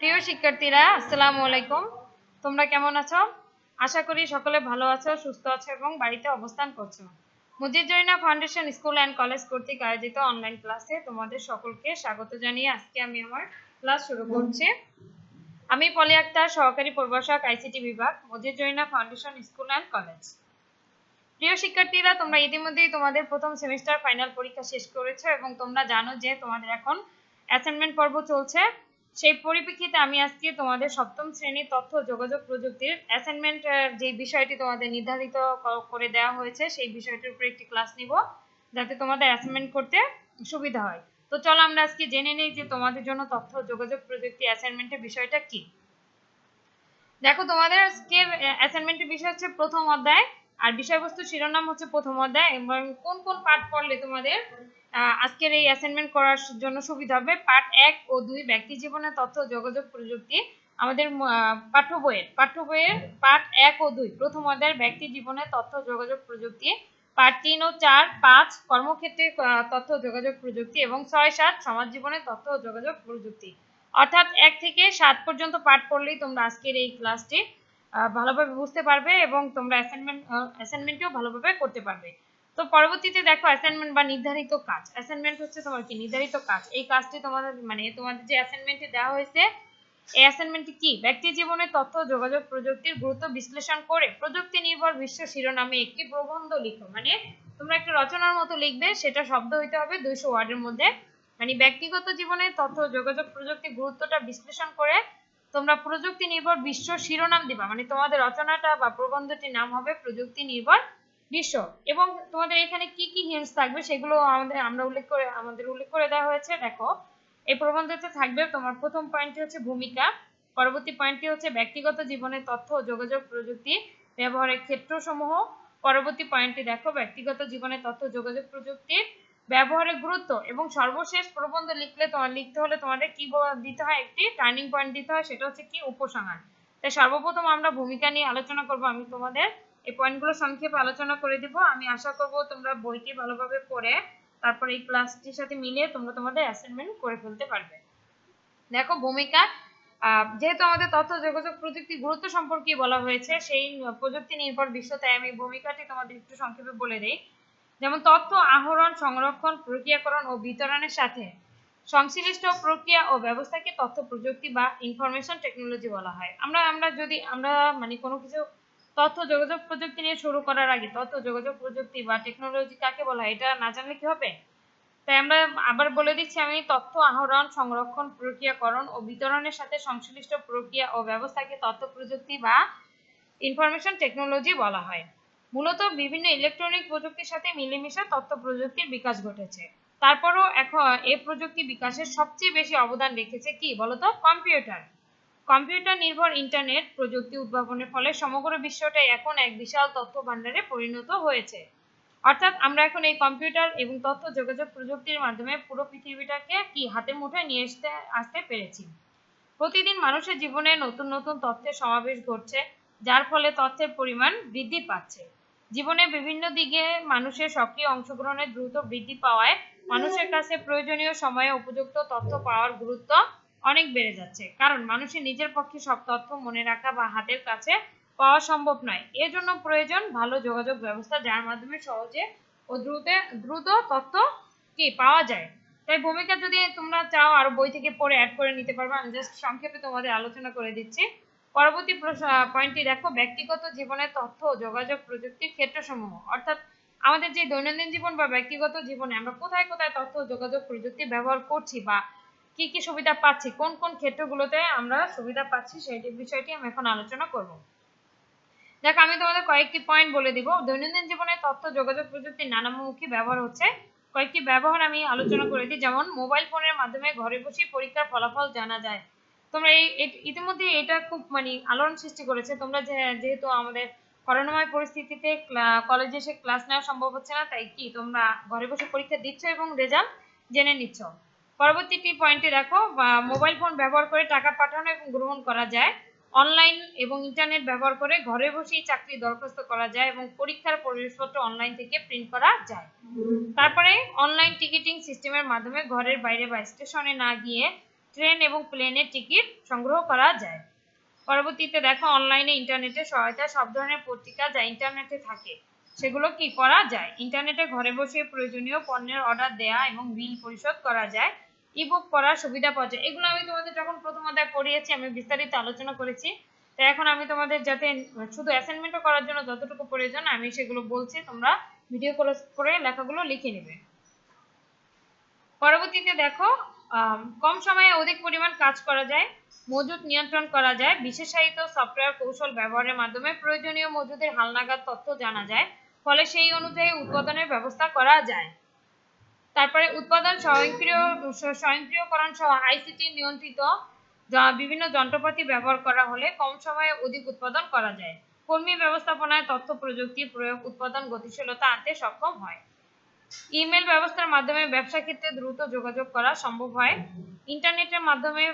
প্রিয় শিক্ষার্থীরা, আসসালামু আলাইকুম। তোমরা কেমন আছো? আশা করি সকলে ভালো আছো, সুস্থ আছো এবং বাড়িতে অবস্থান করছ। Mujib Zarina foundation school and college কর্তৃক আয়োজিত অনলাইন ক্লাসে তোমাদের সকলকে স্বাগত জানিয়ে আজকে আমি আমার ক্লাস শুরু করছি। আমি পলি আক্তার, সহকারী প্রভাষক, আইসিটি বিভাগ, Mujib Zarina foundation school and college. প্রিয় শিক্ষার্থীরা, তোমরা ইতিমধ্যেই তোমাদের প্রথম সেমিস্টার ফাইনাল পরীক্ষা শেষ করেছ এবং তোমরা জানো যে তোমাদের এখন অ্যাসাইনমেন্ট পর্ব চলছে। সেই পরিপ্রেক্ষিতে আমি আজকে তোমাদের সপ্তম শ্রেণির তথ্য যোগাযোগ প্রযুক্তির অ্যাসাইনমেন্ট যে বিষয়টি তোমাদের নির্ধারিত করে দেওয়া হয়েছে, সেই বিষয়টির উপর একটি ক্লাস নিব, যাতে তোমাদের অ্যাসাইনমেন্ট করতে সুবিধা হয়। তো চলো আমরা আজকে জেনে নিই যে তোমাদের জন্য তথ্য যোগাযোগ প্রযুক্তি অ্যাসাইনমেন্টের বিষয়টা কি। দেখো তোমাদের আজকের অ্যাসাইনমেন্টের বিষয় হচ্ছে প্রথম অধ্যায় আর বিষয়বস্তু শিরোনাম হচ্ছে প্রথম অধ্যায়, এবং কোন কোন পাঠ পড়লে তোমাদের আজকের এই অ্যাসাইনমেন্ট করার জন্য সুবিধা হবে? পার্ট এক ও দুই, ব্যক্তি জীবনের তথ্য, যোগাযোগ, প্রযুক্তি, আমাদের পাঠ্য বইয়ের পাঠ্য বইয়ের পার্ট এক ও দুই, প্রথম অধ্যায়ের ব্যক্তি জীবনের তথ্য, যোগাযোগ, প্রযুক্তি পার্ট তিন ও চার, পাঁচ, কর্মক্ষেত্রে তথ্য, যোগাযোগ, প্রযুক্তি, এবং ছয়, সাত, সমাজ জীবনের তথ্য, যোগাযোগ, প্রযুক্তি। অর্থাৎ এক থেকে সাত পর্যন্ত পাঠ পড়লেই তোমরা আজকের এই ক্লাসটি ভালোভাবে বুঝতে পারবে এবং তোমরা অ্যাসাইনমেন্ট অ্যাসাইনমেন্টও ভালোভাবে করতে পারবে। তো পরবর্তীতে দেখো অ্যাসাইনমেন্ট বা নির্ধারিত কাজ। অ্যাসাইনমেন্ট হচ্ছে তোমার কি? নির্ধারিত কাজ। এই কাজটি তোমাদের মানে তোমাদের যে অ্যাসাইনমেন্টে দেওয়া হয়েছে, এই অ্যাসাইনমেন্টটি কি? ব্যক্তি জীবনে তথ্য, যোগাযোগ, প্রযুক্তির গুরুত্ব বিশ্লেষণ করে প্রযুক্তি নির্ভর বিশ্ব শিরোনামে একটি প্রবন্ধ লিখো। মানে তোমরা একটা রচনার মতো লিখবে, সেটা শব্দ হইতে হবে দুইশো ওয়ার্ডের মধ্যে। মানে ব্যক্তিগত জীবনে তথ্য, যোগাযোগ, প্রযুক্তির গুরুত্বটা বিশ্লেষণ করে তোমরা প্রযুক্তি নির্ভর বিশ্ব শিরোনাম দিবা। মানে তোমাদের রচনাটা বা প্রবন্ধটির নাম হবে প্রযুক্তি নির্ভর বিশ্ব। এবং তোমাদের এখানে কি কি হিন্টস থাকবে সেগুলো আমাদের, আমরা উল্লেখ করে, আমাদের উল্লেখ করে দেওয়া হয়েছে। দেখো, এই প্রবন্ধতে থাকবে তোমার প্রথম পয়েন্টটি হচ্ছে ভূমিকা, পরবর্তী পয়েন্টটি হচ্ছে ব্যক্তিগত জীবনের তথ্য ও যোগাযোগ প্রযুক্তি ব্যবহারের ক্ষেত্রসমূহ, পরবর্তী পয়েন্টটি দেখো, ব্যক্তিগত জীবনের তথ্য যোগাযোগ প্রযুক্তির ব্যবহারের গুরুত্ব এবং সর্বশেষ প্রবন্ধ লিখলে তোমার, লিখতে হলে তোমাদের কি দিতে হয়? একটি টার্নিং পয়েন্ট দিতে হয়, সেটা হচ্ছে কি উপসংহার। তাই সর্বপ্রথম আমরা ভূমিকা নিয়ে আলোচনা করব, আমি তোমাদের এই পয়েন্টগুলো সংক্ষেপে আলোচনা করে দিব। আমি আশা করব তোমরা বইটি ভালোভাবে পড়ে, তারপর এই ক্লাসটির সাথে মিলিয়ে তোমরা তোমাদের অ্যাসাইনমেন্ট করে ফেলতে পারবে। দেখো ভূমিকা যেহেতু আমাদের তথ্য, যোগাযোগ প্রযুক্তি গুরুত্ব সম্পর্কে বলা হয়েছে, সেই প্রযুক্তি নির্ভর বিশ্ব, তাই আমি ভূমিকাটি তোমাদের একটু সংক্ষেপে বলে দেই। যেমন তথ্য আহরণ, সংরক্ষণ, প্রক্রিয়াকরণ ও বিতরণের সাথে সংশ্লিষ্ট প্রক্রিয়া ও ব্যবস্থাকে তথ্য, প্রযুক্তি বা ইনফরমেশন টেকনোলজি বলা হয়। আমরা আমরা যদি, আমরা মানে কোনো কিছু তথ্য, যোগাযোগ প্রযুক্তি নিয়ে শুরু করার আগে তথ্য, যোগাযোগ প্রযুক্তি বা টেকনোলজি কাকে বলা হয়, এটা না জানলে কি হবে? তাই আমরা আবার বলে দিচ্ছি আমি তথ্য আহরণ, সংরক্ষণ, প্রক্রিয়াকরণ ও বিতরণের সাথে সংশ্লিষ্ট প্রক্রিয়া ও ব্যবস্থাকে তথ্য, প্রযুক্তি বা ইনফরমেশন টেকনোলজি বলা হয়। মূলত বিভিন্ন ইলেকট্রনিক প্রযুক্তির সাথে মিলেমিশে তথ্য প্রযুক্তির বিকাশ ঘটেছে। তারপরও এখন এই প্রযুক্তি বিকাশের সবচেয়ে বেশি অবদান রেখেছে কি বলতো? কম্পিউটার। কম্পিউটার নির্ভর ইন্টারনেট প্রযুক্তি উদ্ভাবনের ফলে সমগ্র বিশ্বটাই এখন এক বিশাল তথ্য ভান্ডারে পরিণত হয়েছে। অর্থাৎ আমরা এখন এই কম্পিউটার এবং তথ্য যোগাযোগ প্রযুক্তির মাধ্যমে পুরো পৃথিবীটাকে কি হাতের মুঠোয় নিয়ে আসতে আসতে পেরেছি। প্রতিদিন মানুষের জীবনে নতুন নতুন তথ্যের সমাবেশ ঘটছে, যার ফলে তথ্যের পরিমাণ বৃদ্ধি পাচ্ছে। জীবনে বিভিন্ন দিকে মানুষের সক্রিয় অংশগ্রহণের দ্রুত বৃদ্ধি পাওয়ায় মানুষের কাছে প্রয়োজনীয় সময়ে উপযুক্ত তথ্য পাওয়ার গুরুত্ব অনেক বেড়ে যাচ্ছে। কারণ মানুষের নিজের পক্ষে সব তথ্য মনে রাখা বা হাতের কাছে পাওয়া সম্ভব নয়। এর জন্য প্রয়োজন ভালো যোগাযোগ ব্যবস্থা, যার মাধ্যমে সহজে ও দ্রুত দ্রুত তথ্য কি পাওয়া যায়। তাই ভূমিকা যদি তোমরা চাও, আরও বই থেকে পড়ে অ্যাড করে নিতে পারবে। আমি জাস্ট সংক্ষেপে তোমাদের আলোচনা করে দিচ্ছি। পরবর্তী পয়েন্টটি দেখো, ব্যক্তিগত জীবনে তথ্য যোগাযোগ প্রযুক্তির ক্ষেত্রসমূহ। অর্থাৎ আমাদের যে দৈনন্দিন জীবন বা ব্যক্তিগত জীবনে আমরা কোথায় কোথায় তথ্য যোগাযোগ প্রযুক্তি ব্যবহার করছি বা কি কি সুবিধা পাচ্ছি, কোন কোন ক্ষেত্রগুলোতে আমরা সুবিধা পাচ্ছি সেই বিষয়টি আমি এখন আলোচনা করব। দেখো, আমি তোমাদের কয়েকটি পয়েন্ট বলে দিব। দৈনন্দিন জীবনে তথ্য যোগাযোগ প্রযুক্তির নানামুখী ব্যবহার হচ্ছে। কয়েকটি ব্যবহার আমি আলোচনা করে দিই। যেমন মোবাইল ফোনের মাধ্যমে ঘরে বসে পরীক্ষার ফলাফল জানা যায়। তোমরা এই ইতিমধ্যে এটা খুব মানে আলোড়ন সৃষ্টি করেছে। তোমরা যেহেতু আমাদের করোনাময় পরিস্থিতিতে কলেজে এসে ক্লাস নেওয়া সম্ভব হচ্ছে না, তাই কি তোমরা ঘরে বসে পরীক্ষা দিচ্ছ এবং রেজাল্ট জেনে নিচ্ছ। পরবর্তীটি পয়েন্টে দেখো মোবাইল ফোন ব্যবহার করে টাকা পাঠানো এবং গ্রহণ করা যায়। অনলাইন এবং ইন্টারনেট ব্যবহার করে ঘরে বসেই চাকরি দরখাস্ত করা যায় এবং পরীক্ষার প্রবেশপত্র অনলাইন থেকে প্রিন্ট করা যায়। তারপরে অনলাইন টিকিটিং সিস্টেমের মাধ্যমে ঘরের বাইরে বা স্টেশনে না গিয়ে ট্রেন এবং প্লেনের টিকিট সংগ্রহ করা যায়। পরবর্তীতে দেখো, অনলাইনে ইন্টারনেটের সহায়তা, সব ধরনের পত্রিকা যা ইন্টারনেটে থাকে, সেগুলো কি করা যায়? ইন্টারনেটে ঘরে বসে প্রয়োজনীয় পণ্যের অর্ডার দেয়া এবং বিল পরিশোধ করা যায় ইবুক পড়ার সুবিধা পাওয়া যায়। এগুলো আমি তোমাদের যখন প্রথম অধ্যায় পড়িয়েছি, আমি বিস্তারিত আলোচনা করেছি। তো এখন আমি তোমাদের যাতে শুধু অ্যাসাইনমেন্টও করার জন্য যতটুকু প্রয়োজন, আমি সেগুলো বলছি। তোমরা ভিডিও কল করে লেখাগুলো লিখে নেবে। পরবর্তীতে দেখো কম সময়ে অধিক পরিমাণ কাজ করা যায় মজুদ নিয়ন্ত্রণ করা যায়, বিশেষায়িত সফটওয়্যার কৌশল ব্যবহারের মাধ্যমে প্রয়োজনীয় মজুদের হালনাগাদ তথ্য জানা যায়, ফলে সেই অনুযায়ী উৎপাদনের ব্যবস্থা করা যায়। তারপরে উৎপাদন স্বয়ংক্রিয়, স্বয়ংক্রিয়করণ সহ আইসিটি নিয়ন্ত্রিত বিভিন্ন যন্ত্রপাতি ব্যবহার করা হলে কম সময়ে অধিক উৎপাদন করা যায়। কর্মী ব্যবস্থাপনায় তথ্য প্রযুক্তির প্রয়োগ, উৎপাদন গতিশীলতা আনতে সক্ষম হয়। ইমেল ব্যবস্থার মাধ্যমে ব্যবসা ক্ষেত্রে দ্রুত যোগাযোগ করা সম্ভব হয়। ইন্টারনেটের মাধ্যমে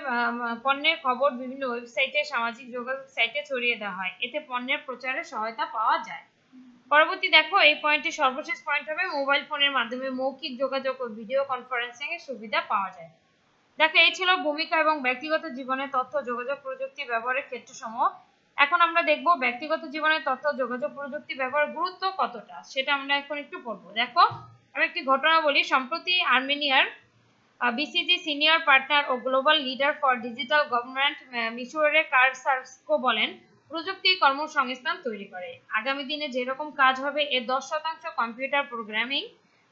পণ্যের খবর বিভিন্ন ওয়েবসাইটে, সামাজিক যোগাযোগ সাইটে ছড়িয়ে দেওয়া হয়। এতে পণ্যের প্রচারে সহায়তা পাওয়া যায়। পরবর্তী দেখো, এই পয়েন্টটি সর্বশেষ পয়েন্ট হবে। মোবাইল ফোনের মাধ্যমে মৌখিক যোগাযোগ ও ভিডিও কনফারেন্সিং এর সুবিধা পাওয়া যায়। দেখো, এই ছিল ভূমিকা এবং ব্যক্তিগত জীবনে তথ্য যোগাযোগ প্রযুক্তি ব্যবহারের ক্ষেত্রসমূহ। এখন আমরা দেখব ব্যক্তিগত জীবনে তথ্য যোগাযোগ প্রযুক্তি ব্যবহার গুরুত্ব কতটা, সেটা আমরা এখন একটু পড়ব। দেখো আমি একটি ঘটনা বলি। সম্প্রতি আর্মেনিয়ার BCG senior partner O global leader for digital government মিশরের কারসার্সকো বলেন, প্রযুক্তি কর্মসংস্থান তৈরি করে। আগামী দিনে যেরকম কাজ হবে, এর দশ শতাংশ কম্পিউটার প্রোগ্রামিং,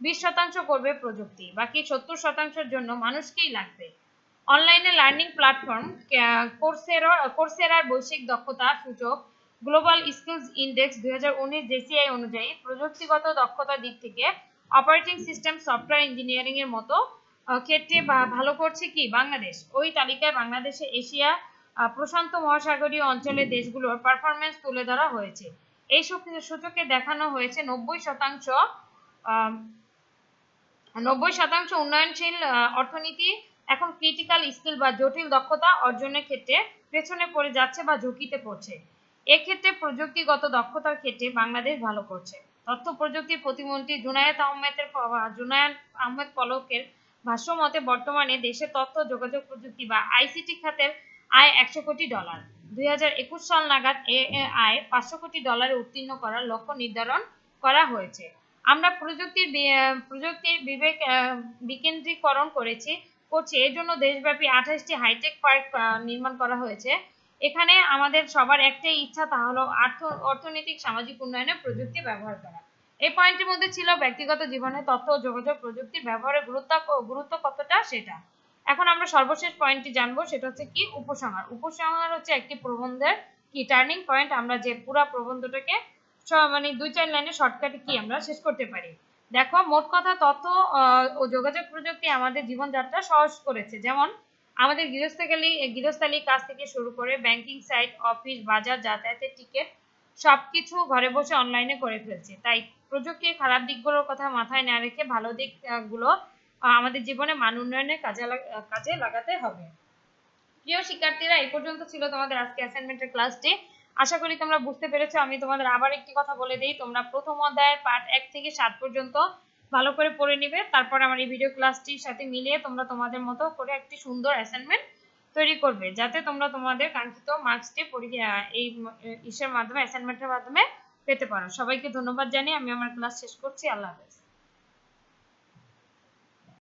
বিশ শতাংশ করবে প্রযুক্তি, বাকি সত্তর শতাংশের জন্য মানুষকেই লাগবে। অনলাইনে লার্নিং প্ল্যাটফর্ম কোর্সেরা কোর্সেরার বৈশ্বিক দক্ষতা সূচক গ্লোবাল স্কিলস ইন্ডেক্স দুই হাজার উনিশ জেসিআই অনুযায়ী প্রযুক্তিগত দক্ষতার দিক থেকে অপারেটিং সিস্টেম সফটওয়্যার ইঞ্জিনিয়ারিং এর মতো ক্ষেত্রে ভালো করছে কি? বাংলাদেশ। ওই তালিকায় বাংলাদেশে এশিয়া প্রশান্ত মহাসাগরীয় অঞ্চলের দেশগুলোর পারফরমেন্স তুলে ধরা হয়েছে। এই সূচ- সূচকে দেখানো হয়েছে নব্বই শতাংশ নব্বই শতাংশ উন্নয়নশীল অর্থনীতি, এখন ক্রিটিক্যাল স্কিল বা জটিল দক্ষতা অর্জনের ক্ষেত্রে পেছনে পড়ে যাচ্ছে বা ঝুঁকিতে পড়ছে। এক্ষেত্রে প্রযুক্তিগত দক্ষতার ক্ষেত্রে বাংলাদেশ ভালো করছে। তথ্য প্রযুক্তি প্রতিমন্ত্রী জুনায়েদ আহমেদের জুনায়েদ আহমেদ পলকের ভাষ্য মতে বর্তমানে দেশে তথ্য, যোগাযোগ প্রযুক্তি বা আইসিটি খাতের আয় একশো কোটি ডলার। দুই হাজার একুশ সাল নাগাদ এ আয় পাঁচশো কোটি ডলারে উত্তীর্ণ করার লক্ষ্য নির্ধারণ করা হয়েছে। আমরা প্রযুক্তির প্রযুক্তির বিবেক বিকেন্দ্রীকরণ করেছি, করছি। এর জন্য দেশব্যাপী আঠাশটি হাইটেক পার্ক নির্মাণ করা হয়েছে। এখানে আমাদের সবার একটাই ইচ্ছা, তা হলো আর্থ, অর্থনৈতিক, সামাজিক উন্নয়নে প্রযুক্তি ব্যবহার করা। এই পয়েন্টের মধ্যে ছিল ব্যক্তিগত জীবনে তথ্য ও যোগাযোগ প্রযুক্তির ব্যবহারের গুরুত্ব গুরুত্ব কতটা সেটা। এখন আমরা সর্বশেষ পয়েন্টটি জানব, সেটা হচ্ছে কি উপসংহার। উপসংহার হচ্ছে একটি প্রবন্ধের কি টার্নিং পয়েন্ট আমরা যে পুরো প্রবন্ধটাকে মানে দুই, চার লাইনে শর্টকাটে কি আমরা শেষ করতে পারি। দেখো, মোট কথা তথ্য ও যোগাযোগ প্রযুক্তি আমাদের জীবনযাত্রা সহজ করেছে। যেমন আমাদের গৃহস্থলী গৃহস্থালী কাজ থেকে শুরু করে ব্যাংকিং সাইট অফিস বাজার যাতায়াতের টিকিট সবকিছু ঘরে বসে অনলাইনে করে ফেলছে। তাই প্রযুক্তির খারাপ দিকগুলোর কথা মাথায় না রেখে ভালো দিক আহ, গুলো আমাদের জীবনে মান উন্নয়নে কাজে কাজে লাগাতে হবে। প্রিয় শিক্ষার্থীরা এই পর্যন্ত ছিল তোমাদের আজকে অ্যাসাইনমেন্টের ক্লাসটি আশা করি তোমরা বুঝতে পেরেছ। আমি তোমাদের আবার একটি কথা বলে দিই। তোমরা প্রথম অধ্যায়ের পার্ট এক থেকে সাত পর্যন্ত ভালো করে পড়ে নিবে। তারপর আমার এই ভিডিও ক্লাসটির সাথে মিলিয়ে তোমরা তোমাদের মতো করে একটি সুন্দর অ্যাসাইনমেন্ট তৈরি করবে। যাতে তোমরা তোমাদের কাঙ্ক্ষিত মার্কসটি এই ইসের মাধ্যমে অ্যাসাইনমেন্টের মাধ্যমে পেতে পারো। সবাইকে ধন্যবাদ জানিয়ে আমি আমার ক্লাস শেষ করছি। আল্লাহ হাফেজ।